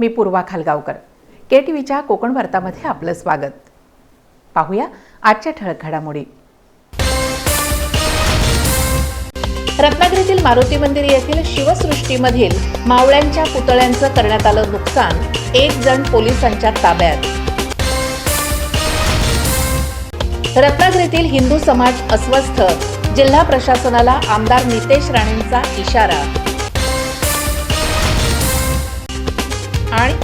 मी पूर्वा खालगावकर. के T व्हीच्या कोकण वार्तामध्ये आपलं स्वागत. पाहूया आजच्या ठळक घडामोडी. रत्नागिरीतील मारुती मंदिर येथील शिवसृष्टीमधील मावळ्यांच्या पुतळ्यांचं करण्यात आलं नुकसान एक जण पोलिसांच्या ताब्यात. रत्नागिरीतील हिंदू समाज अस्वस्थ जिल्हा प्रशासनाला आमदार नितेश राणेंचा इशारा. आणि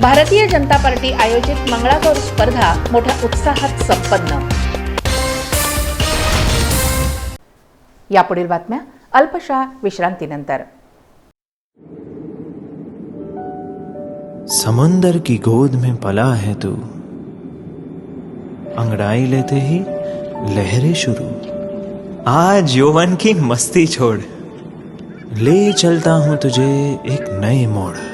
भारतीय जनता पार्टी आयोजित मंगळागौर स्पर्धा मोठ्या उत्साहात संपन्न. यापुढील बातम्या अल्पशा विश्रांतीनंतर. समुंदर की गोद में पला है तू। अंगड़ाई लेते ही लहरें शुरू। आज यौवन की मस्ती छोड़। ले चलता हूं तुझे एक नए मोड़।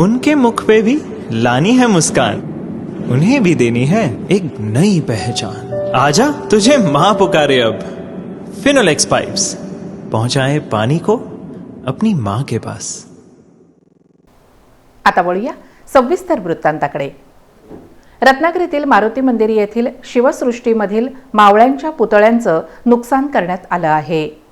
उनके मुख पे भी लानी है मुस्कान। उन्हें भी देनी है एक नई पहचान। आजा तुझे माँ पुकारे अब। फिनोलेक्स पाइप्स पहुंचाए पानी को अपनी मां के पास। आता वळूया सविस्तर वृत्तांताकडे. रत्नागिरीतील मारुती मंदिर येथील शिवसृष्टीमधील मावळ्यांच्या पुतळ्यांचं नुकसान करण्यात आलं आहे.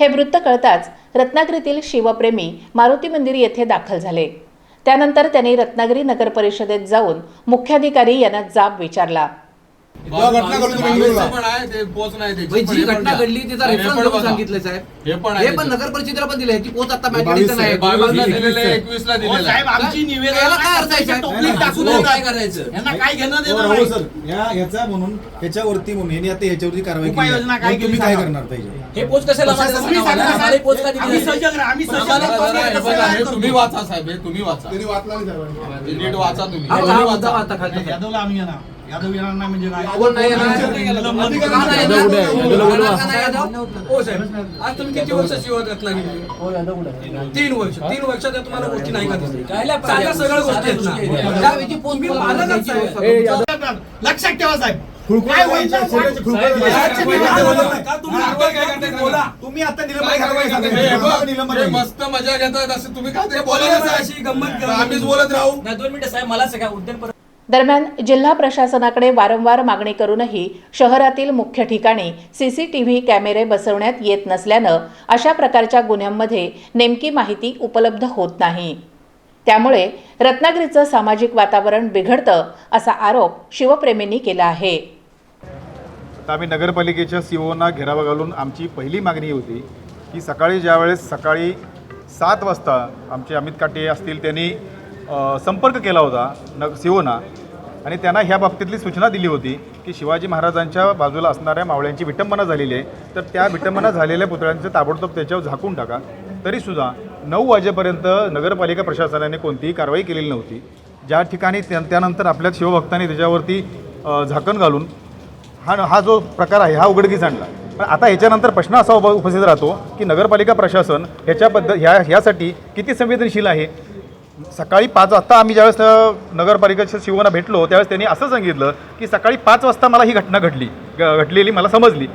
हे वृत्त कळताच रत्नागिरीतील शिवप्रेमी मारुती मंदिर येथे दाखल झाले. त्यानंतर त्यांनी रत्नागिरी नगर परिषदेत जाऊन मुख्याधिकारी यांना जाब विचारला. जेव्हा घटना घडली बेंगळुरूला. पण आहे ते पोच नाही त्याची भाई, पण जी हे पण घटना द्या. घडली तिचा हे रेफरन्स पण देऊन बघा. सांगितलं साहेब हे पण आहे हे पण त्याच्यात. नगर परिषदेला पण दिले ती पोच आता माझ्याकडे बावीस नाही आहे, बावीसला बावीस दिलेलं आहे, आहे. एकवीसला हो, दिलेलं साहेब आहे. आमची निवेदन याला काय अर्थ आहे, साहेब? टोपलीत टाकून हो, देतात. काय करायचं? यांना काय घेणं देणं राहुल नाही. सर या याचा म्हणून ह्याच्यावरती म्हणून यांनी आता ह्याच्यावरती कारवाई केली उपाययोजना आहे. काय मग तुम्ही केली काय सांगा. करणार पाहिजे हे पोच कशाला तुम्ही सांगा आम्हाला साहेब, पोच का दिली आम्ही नाही? सजग राहा, आम्ही सजग बघा, राहा. बघा, हे कसं बघा, हे करतो? तुम्ही वाचा साहेब हे तुम्ही वाचा त्यांनी वाचला नाही सर्वांनी. नीट वाचा तुम्ही तुम्ही वाचा. आता खाली. नाही, यादवला आम्ही येणार यादव येणार. नाही म्हणजे नाही यादव येणार? कुठे? आहे? यादव यादव का नाही येणार? हो साहेब. आज तुम्ही किती वर्ष शिवत रत्नागिरी तीन वर्ष. तीन वर्षात तुम्हाला गोष्टी नाही का दिसली? सगळ्या गोष्टी आहेत ना. लक्षात ठेवा साहेब. तुम्ही हा, आता. हे हे. मस्त मजा घेतात असं तुम्ही काय बोला अशी गंमत करा. आम्हीच बोलत राहू. नाही दोन मिनिटं साहेब मला सगळ्या उद्यान दरम्यान जिल्हा प्रशासनाकडे वारंवार मागणी करूनही शहरातील मुख्य ठिकाणी सीसीटीव्ही कॅमेरे बसवण्यात येत नसल्यानं अशा प्रकारच्या गुन्ह्यांमध्ये नेमकी माहिती उपलब्ध होत नाही. त्यामुळे रत्नागिरीचं सामाजिक वातावरण बिघडतं असा आरोप शिवप्रेमींनी केला आहे. आम्ही नगरपालिकेच्या सीओना घेरावा घालून आमची पहिली मागणी होती की सकाळी ज्यावेळेस सकाळी सात वाजता आमचे अमित काटे असतील त्यांनी संपर्क केला होता न सिओना. आणि त्यांना ह्या बाबतीतली सूचना दिली होती की शिवाजी महाराजांच्या बाजूला असणाऱ्या मावळ्यांची विटंबना झालेली आहे. तर त्या विटंबना झालेल्या पुतळ्यांचं ताबडतोब त्याच्यावर झाकून टाका. तरीसुद्धा नऊ वाजेपर्यंत नगरपालिका प्रशासनाने कोणतीही कारवाई केलेली नव्हती. ज्या ठिकाणी त्या त्यानंतर आपल्या शिवभक्तांनी त्याच्यावरती झाकण घालून हा हा जो प्रकार आहे हा उघडकीस आणला. पण आता ह्याच्यानंतर प्रश्न असा उपस्थित राहतो की नगरपालिका प्रशासन ह्याच्याबद्दल ह्या ह्यासाठी किती संवेदनशील आहे? सकाळी पाच वाजता आम्ही ज्यावेळेस नगरपालिकेच्या शिवना भेटलो त्यावेळेस त्यांनी असं सांगितलं की सकाळी पाच वाजता मला ही घटना घडली ग- घडलेली मला समजली.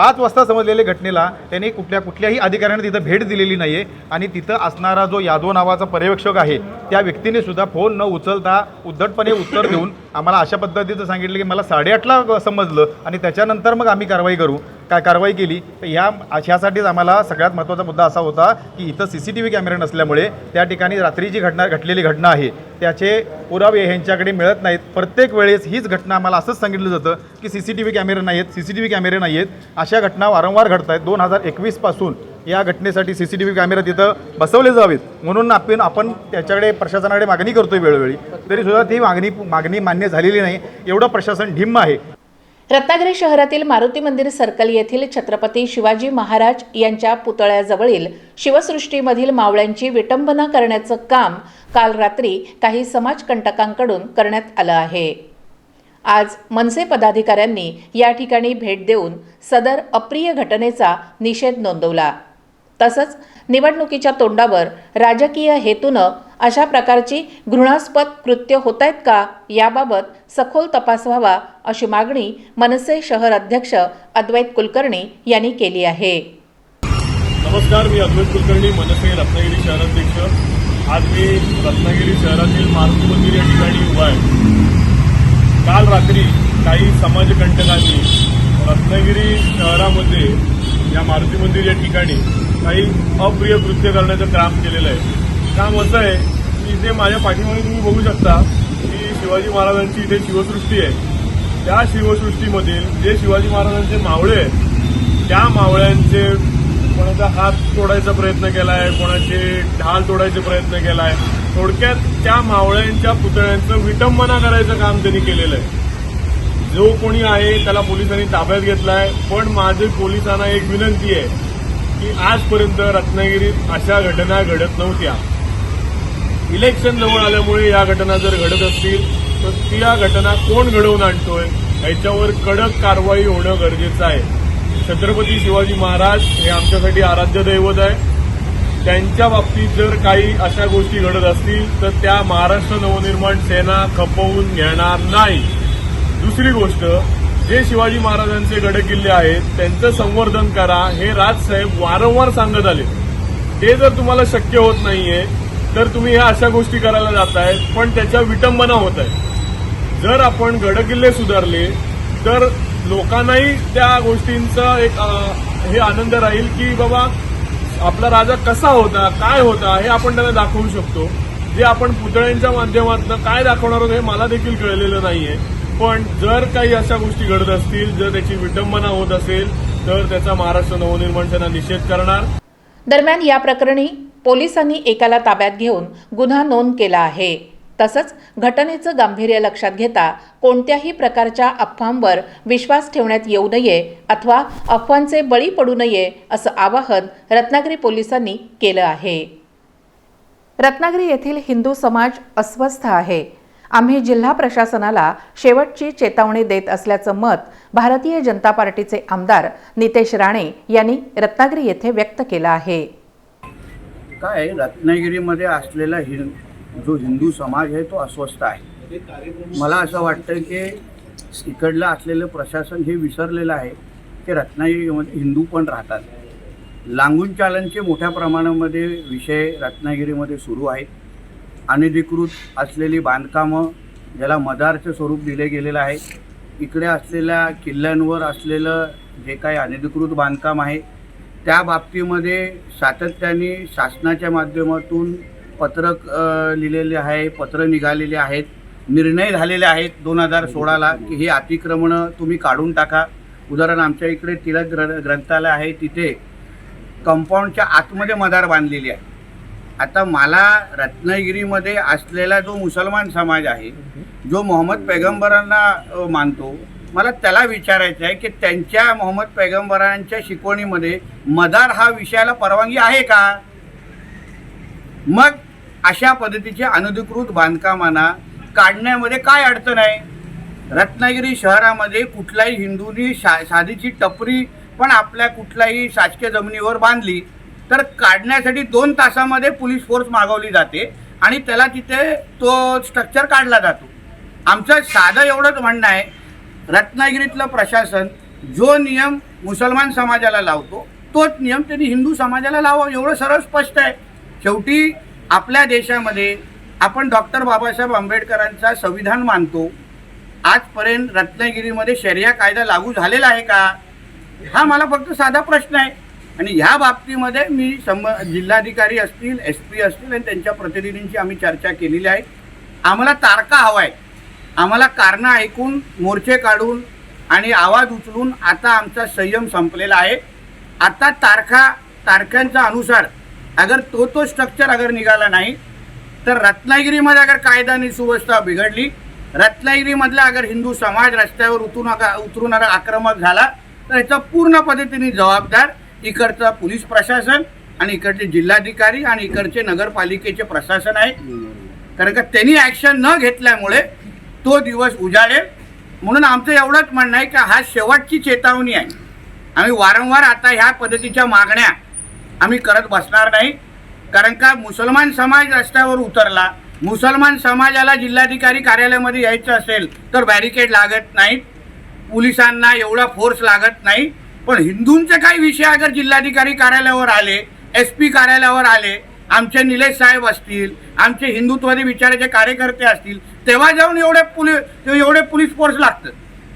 पाच वाजता समजलेल्या घटनेला त्यांनी कुठल्या कुठल्याही अधिकाऱ्याने तिथं भेट दिलेली नाही आहे आणि तिथं असणारा जो यादव नावाचा पर्यवेक्षक आहे त्या व्यक्तीने सुद्धा फोन न उचलता उद्धटपणे उत्तर देऊन आम्हाला अशा पद्धतीचं सांगितलं की मला साडेआठला समजलं आणि त्याच्यानंतर मग आम्ही कारवाई करू. काय कारवाई केली? तर ह्या ह्यासाठीच आम्हाला सगळ्यात महत्त्वाचा मुद्दा असा होता की इथं सी सी टी व्ही कॅमेरे नसल्यामुळे त्या ठिकाणी रात्रीची घटना घडलेली घटना आहे त्याचे पुरावे ह्यांच्याकडे मिळत नाहीत. प्रत्येक वेळेस हीच घटना आम्हाला असंच सांगितलं जातं की सी सी टी व्ही कॅमेरे नाही आहेत सी सी टी व्ही कॅमेरे नाही आहेत अशा घटना वारंवार घडत आहेत दोन हजार एकवीसपासून या घटनेसाठी C C T V camera तिथं बसवले जावेत. म्हणून आपण आपण त्याच्याकडे प्रशासनाकडे मागणी करतोय वेळोवेळी. तरीसुद्धा ती मागणी मागणी मान्य झालेली नाही. एवढं प्रशासन ढिम्म आहे. रत्नागिरी शहरातील मारुती मंदिर सर्कल येथील छत्रपती शिवाजी महाराज यांच्या पुतळ्याजवळील शिवसृष्टीमधील मावळ्यांची विटंबना करण्याचं काम काल रात्री काही समाजकंटकांकडून करण्यात आलं आहे. आज मनसे पदाधिकाऱ्यांनी या ठिकाणी भेट देऊन सदर अप्रिय घटनेचा निषेध नोंदवला. तसंच निवडणुकीच्या तोंडावर राजकीय हेतूनं अशा प्रकारची घृणास्पद कृत्य होत आहेत का याबाबत सखोल तपास व्हावा अशी मागणी मनसे शहर अध्यक्ष अद्वैत कुलकर्णी यांनी केली आहे. नमस्कार मी अद्वैत कुलकर्णी मनसे रत्नागिरी शहराध्यक्ष आज मी रत्नागिरी शहरातील मारुती मंदिर या ठिकाणी उभा आहे. काल रात्री काही समाजकंटकांनी रत्नागिरी शहरामध्ये या मारुती मंदिर या ठिकाणी काही अप्रिय कृत्य करण्याचं काम केलेलं आहे. काम असं आहे की इथे माझ्या पाठीमागे तुम्ही बघू शकता की शिवाजी महाराजांची इथे शिवसृष्टी आहे. त्या शिवसृष्टीमधील जे शिवाजी महाराजांचे मावळे आहेत त्या मावळ्यांचे कोणाचा हात तोडायचा प्रयत्न केला आहे कोणाचे ढाल तोडायचा प्रयत्न केला आहे थोडक्यात त्या मावळ्यांच्या पुतळ्यांचं विटंबना करायचं काम त्यांनी केलेलं आहे. जो कोणी आहे त्याला पोलिसांनी ताब्यात घेतला आहे पण माझी पोलिसांना एक विनंती आहे की आजपर्यंत रत्नागिरीत अशा घटना घडत नव्हत्या. इलेक्शन जवळ आल्यामुळे या घटना जर घडत असतील तर त्या घटना कोण घडवून आणतोय याच्यावर कडक कारवाई होणं गरजेचं आहे. छत्रपती शिवाजी महाराज हे आमच्यासाठी आराध्य दैवत आहे. त्यांच्या बाबतीत जर काही अशा गोष्टी घडत असतील तर त्या महाराष्ट्र नवनिर्माण सेना खपवून घेणार नाही. दुसरी गोष्ट जे शिवाजी महाराजांचे गडकिल्ले आहेत त्यांचं संवर्धन करा हे राजसाहेब वारंवार सांगत आले. ते जर तुम्हाला शक्य होत नाहीये तर तुम्ही ह्या अशा गोष्टी करायला जातायत पण त्याच्या विटंबना होत आहेत जर आपण गडकिल्ले सुधारले तर लोकांनाही त्या गोष्टींचा एक हे आनंद राहील की बाबा आपला राजा कसा होता काय होता हे आपण त्यांना दाखवू शकतो. जे आपण पुतळ्यांच्या माध्यमातून काय दाखवणार आहोत हे मला देखील कळलेलं नाहीये. पण जर काही अशा गोष्टी घडत असतील जर त्याची विटंबना होत असेल तर त्याचा महाराष्ट्र नवनिर्माण सेना निषेध करणार. दरम्यान या प्रकरणी पोलिसांनी एकाला ताब्यात घेऊन गुन्हा नोंद केला आहे. तसंच घटनेचं गांभीर्य लक्षात घेता कोणत्याही प्रकारच्या अफवांवर विश्वास ठेवण्यात येऊ नये अथवा अफवांचे बळी पडू नये असं आवाहन रत्नागिरी पोलिसांनी केलं आहे. रत्नागिरी येथील हिंदू समाज अस्वस्थ आहे. आम्ही जिल्हा प्रशासनाला शेवटची चेतावणी देत असल्याचं मत भारतीय जनता पार्टीचे आमदार नितेश राणे यांनी रत्नागिरी येथे व्यक्त केलं आहे. काय रत्नागिरीमध्ये असलेला हिं जो हिंदू समाज आहे तो अस्वस्थ आहे. मला असं वाटतं की इकडलं असलेलं प्रशासन हे विसरलेलं आहे की रत्नागिरीमध्ये हिंदू पण राहतात. लांगून चालनचे मोठ्या प्रमाणामध्ये विषय रत्नागिरीमध्ये सुरू आहेत. अनधिकृत असलेली बांधकामं ज्याला मदारचं स्वरूप दिले गेलेलं आहे. इकडे असलेल्या किल्ल्यांवर असलेलं जे काही अनधिकृत बांधकाम आहे त्या बाबतीमध्ये सातत्याने शासनाच्या माध्यमातून पत्रक लिहिलेले आहे पत्र निघालेले आहेत. निर्णय झालेले आहेत दोन हजार सोळाला की हे अतिक्रमणं तुम्ही काढून टाका. उदाहरण आमच्या इकडे तिलक ग्र ग्रंथालय आहे तिथे कंपाऊंडच्या आतमध्ये मदार बांधलेली आहे. आता मला रत्नागिरीमध्ये असलेला जो मुसलमान समाज आहे जो मोहम्मद पैगंबरांना मानतो मला त्याला विचारायचं आहे की त्यांच्या मोहम्मद पैगंबरांच्या शिकवणीमध्ये मदार हा विषयाला परवानगी आहे का? मग अशा पद्धतीचे अनधिकृत बांधकामांना काढण्यामध्ये काय अडचण आहे? रत्नागिरी शहरामध्ये कुठलाही हिंदूंनी शा साधीची टपरी पण आपल्या कुठल्याही शासकीय जमिनीवर बांधली. तर काढण्यासाठी दोन तासामध्ये पोलीस फोर्स मागवली जाते आणि त्याला तिथे तो स्ट्रक्चर काढला जातो. आमचं साधं एवढंच म्हणणं आहे रत्नागिरीतलं प्रशासन जो नियम मुसलमान समाजाला लावतो तोच नियम त्यांनी हिंदू समाजाला लावा एवढं सरळ स्पष्ट आहे. शेवटी आपल्या देशामध्ये आपण डॉक्टर बाबासाहेब आंबेडकरांचा संविधान मानतो. आजपर्यंत रत्नागिरीमध्ये शर्या कायदा लागू झालेला आहे का? हा मला फक्त साधा प्रश्न आहे. आणि ह्या बाबतीमध्ये मी संब जिल्हाधिकारी असतील एस पी असतील आणि त्यांच्या प्रतिनिधींची आम्ही चर्चा केलेली आहे. आम्हाला तारका हवा आहे आम्हाला कारणं ऐकून मोर्चे काढून आणि आवाज उचलून आता आमचा संयम संपलेला आहे. आता तारखा तारखांच्या अनुसार अगर तो तो स्ट्रक्चर अगर निघाला नाही तर रत्नागिरीमध्ये अगर कायदा आणि सुव्यवस्था बिघडली रत्नागिरीमधला अगर हिंदू समाज रस्त्यावर उतरून उतरून अगर आक्रमक झाला तर याचा पूर्ण पद्धतीने जबाबदार इकडचं पोलीस प्रशासन आणि इकडचे जिल्हाधिकारी आणि इकडचे नगरपालिकेचे प्रशासन आहे. कारण का त्यांनी ॲक्शन न घेतल्यामुळे तो दिवस उजाडेल म्हणून आमचं एवढंच म्हणणं आहे की हा शेवटची चेतावणी आहे. आम्ही वारंवार आता ह्या पद्धतीच्या मागण्या आम्ही करत बसणार नाही. कारण का मुसलमान समाज रस्त्यावर उतरला मुसलमान समाजाला जिल्हाधिकारी कार्यालयामध्ये यायचं असेल तर बॅरिकेड लागत नाहीत. पोलिसांना एवढा फोर्स लागत नाही. पण हिंदूंचे काही विषय अगर जिल्हाधिकारी कार्यालयावर आले एस पी कार्यालयावर आले आमचे निलेश साहेब असतील आमचे हिंदुत्वादी विचाराचे कार्यकर्ते असतील तेव्हा जाऊन एवढे पोलीस एवढे पोलीस फोर्स लागतं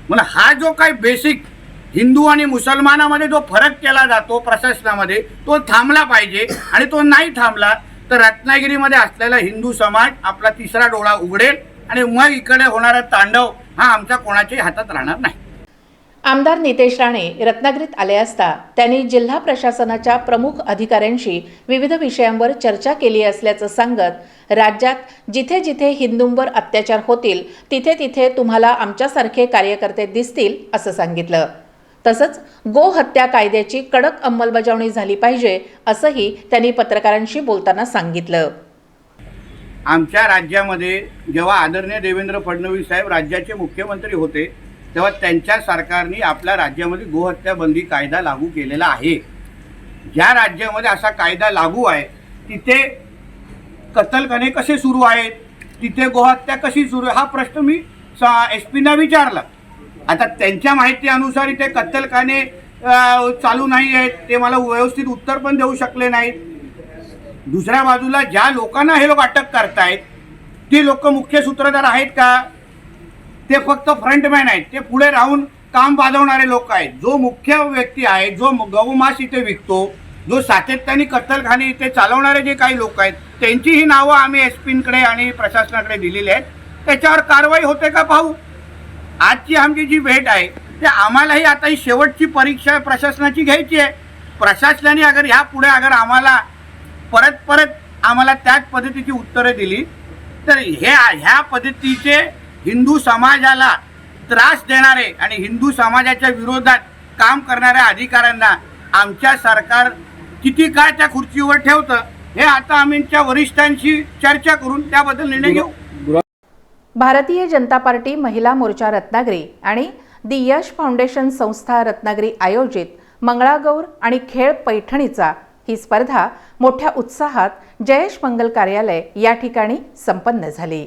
मला हा जो काही बेसिक हिंदू आणि मुसलमानामध्ये जो फरक केला जातो प्रशासनामध्ये तो थांबला पाहिजे आणि तो नाही थांबला तर रत्नागिरीमध्ये असलेला हिंदू समाज आपला तिसरा डोळा उघडेल आणि मग इकडे होणारा तांडव हा आमच्या कोणाच्याही हातात राहणार नाही. आमदार नितेश राणे रत्नागिरीत आले असता त्यांनी जिल्हा प्रशासनाच्या प्रमुख अधिकाऱ्यांशी विविध विषयांवर चर्चा केली असल्याचं सांगत राज्यात जिथे जिथे हिंदूंवर अत्याचार होतील तिथे तिथे तुम्हाला आमच्यासारखे कार्यकर्ते दिसतील असं सांगितलं. तसंच गो हत्या कायद्याची कडक अंमलबजावणी झाली पाहिजे असंही त्यांनी पत्रकारांशी बोलताना सांगितलं. आमच्या राज्यामध्ये जेव्हा आदरणीय देवेंद्र फडणवीस साहेब राज्याचे मुख्यमंत्री होते तेव्हा त्यांच्या सरकारने आपल्या राज्यामध्ये गोहत्या बंदी कायदा लागू केलेला आहे. ज्या राज्यामध्ये असा कायदा लागू आहे तिथे कत्तलखाने कसे सुरू आहेत तिथे गोहत्या कशी सुरू आहे हा प्रश्न मी एस पीना विचारला. आता त्यांच्या माहितीनुसार इथे कत्तलखाने चालू नाही आहेत ते मला व्यवस्थित उत्तर पण देऊ शकले नाहीत. दुसऱ्या बाजूला ज्या लोकांना हे लोक अटक करतायत ते लोक मुख्य सूत्रधार आहेत का? ते फक्त फ्रंटमॅन आहेत. ते पुढे राहून काम वाजवणारे लोक आहेत. जो मुख्य व्यक्ती आहे जो गौमास इथे विकतो जो सातत्याने कत्तलखाने इथे चालवणारे जे काही लोक आहेत त्यांची ही नावं आम्ही एस पींकडे आणि प्रशासनाकडे दिलेली आहेत. त्याच्यावर कारवाई होते का पाहू? आजची आमची जी भेट आहे ते आम्हालाही आता ही शेवटची परीक्षा प्रशासनाची घ्यायची आहे. प्रशासनाने अगर ह्या पुढे अगर आम्हाला परत परत आम्हाला त्याच पद्धतीची उत्तरं दिली तर हे ह्या पद्धतीचे हिंदू समाजाला त्रास देणारे आणि हिंदू समाजाच्या विरोधात काम करणाऱ्या अधिकाऱ्यांना आमच्या सरकार किती काळ त्या खुर्चीवर ठेवतं हे आता आम्हीच्या वरिष्ठांशी चर्चा करून त्याबद्दल निर्णय घेऊ. भारतीय जनता पार्टी महिला मोर्चा रत्नागिरी आणि दि यश फाउंडेशन संस्था रत्नागिरी आयोजित मंगळागौर आणि खेळ पैठणीचा ही स्पर्धा मोठ्या उत्साहात जयेश मंगल कार्यालय या ठिकाणी संपन्न झाली.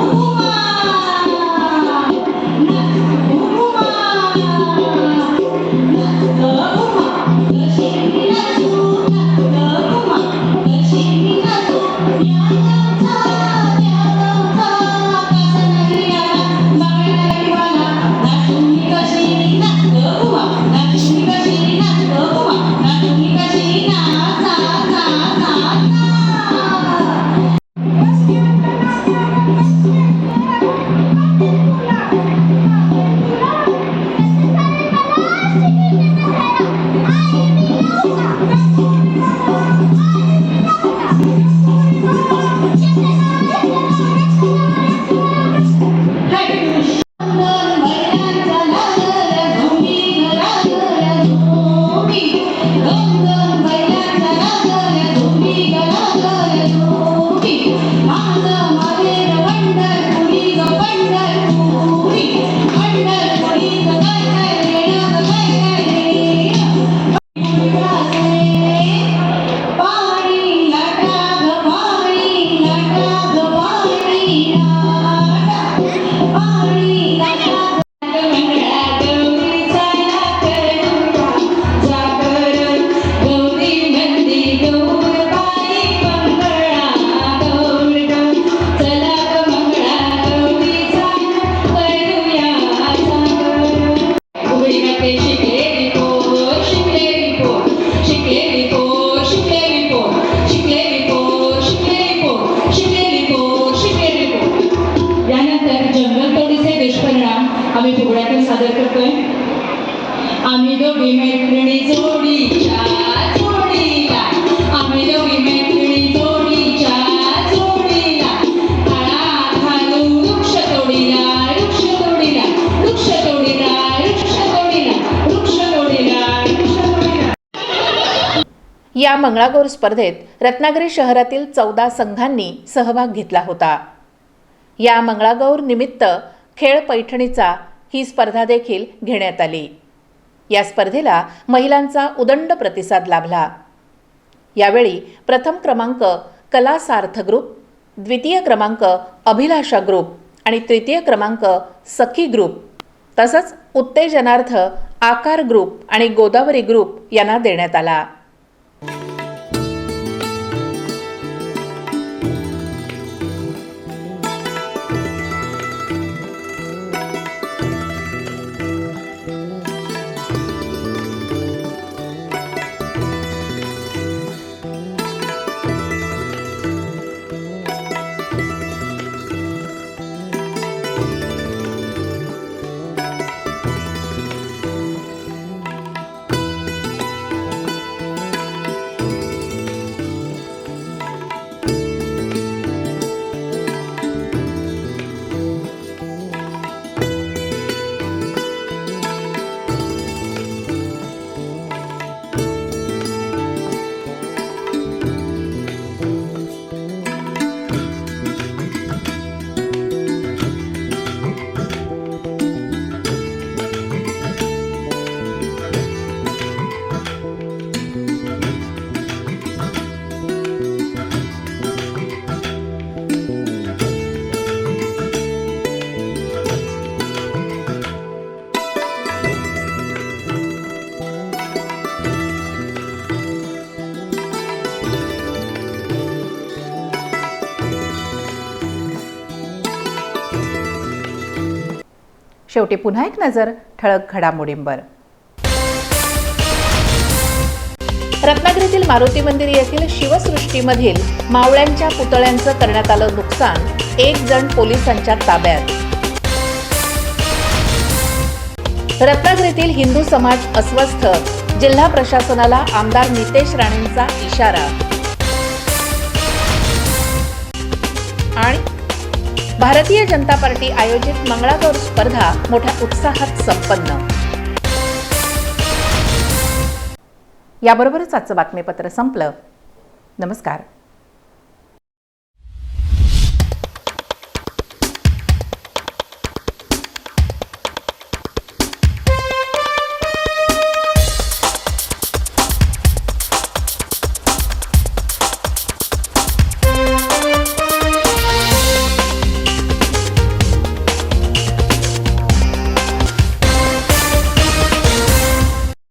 या मंगळागौर स्पर्धेत रत्नागिरी शहरातील चौदा संघांनी सहभाग घेतला होता. या मंगळागौर निमित्त खेळ पैठणीचा ही स्पर्धा देखील घेण्यात आली. या स्पर्धेला महिलांचा उदंड प्रतिसाद लाभला. यावेळी प्रथम क्रमांक कला सार्थ ग्रुप द्वितीय क्रमांक अभिलाषा ग्रुप आणि तृतीय क्रमांक सखी ग्रुप तसंच उत्तेजनार्थ आकार ग्रुप आणि गोदावरी ग्रुप यांना देण्यात आला. शेवटी पुन्हा एक नजर ठळक घडामोडींवर. रत्नागिरीतील मारुती मंदिर येथील शिवसृष्टीमधील मावळ्यांच्या पुतळ्यांचं करण्यात आलं नुकसान एक जण पोलिसांच्या ताब्यात. रत्नागिरीतील हिंदू समाज अस्वस्थ जिल्हा प्रशासनाला आमदार नितेश राणेंचा इशारा. आणि भारतीय जनता पार्टी आयोजित मंगळागौर स्पर्धा मोठ्या उत्साहात संपन्न. याबरोबरच आजचं बातमीपत्र संपलं. नमस्कार.